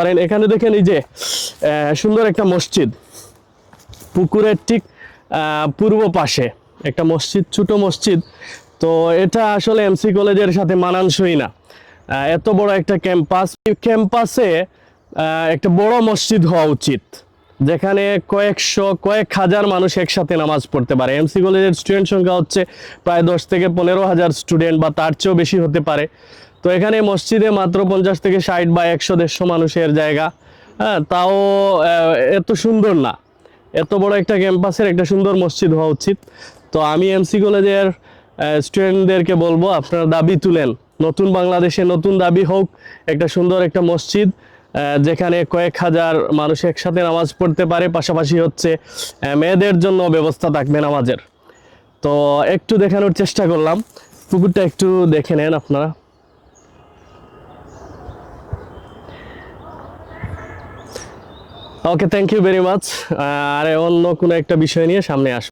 পারেন। এখানে দেখেন এই যে সুন্দর একটা মসজিদ। পুকুরের ঠিক পূর্ব পাশে একটা মসজিদ, ছোট মসজিদ। তো এটা আসলে এমসি কলেজের সাথে মানানসই না। এত বড় একটা ক্যাম্পাস। ক্যাম্পাসে একটা বড় মসজিদ হওয়া উচিত, যেখানে কয়েকশো, কয়েক হাজার মানুষ একসাথে নামাজ পড়তে পারে। এমসি কলেজের স্টুডেন্ট সংখ্যা হচ্ছে প্রায় দশ থেকে পনেরো হাজার স্টুডেন্ট বা তার চেয়েও বেশি হতে পারে। তো এখানে মসজিদে মাত্র পঞ্চাশ থেকে ষাট বা একশো দেড়শো মানুষের জায়গা। হ্যাঁ তাও এত সুন্দর না। এত বড় একটা ক্যাম্পাসের একটা সুন্দর মসজিদ হওয়া উচিত। তো আমি এমসি কলেজের স্টুডেন্টদেরকে বলব, আপনারা দাবি তুলেন। নতুন বাংলাদেশে নতুন দাবি হোক, একটা সুন্দর একটা মসজিদ যেখানে কয়েক হাজার মানুষ একসাথে নামাজ পড়তে পারে, পাশাপাশি হচ্ছে মেয়েদের জন্য ব্যবস্থা থাকবে নামাজের। তো একটু দেখানোর চেষ্টা করলাম। পুকুরটা একটু দেখে নেন আপনারা। Okay thank you very much আর অন্য কোনো একটা বিষয় নিয়ে সামনে আসব।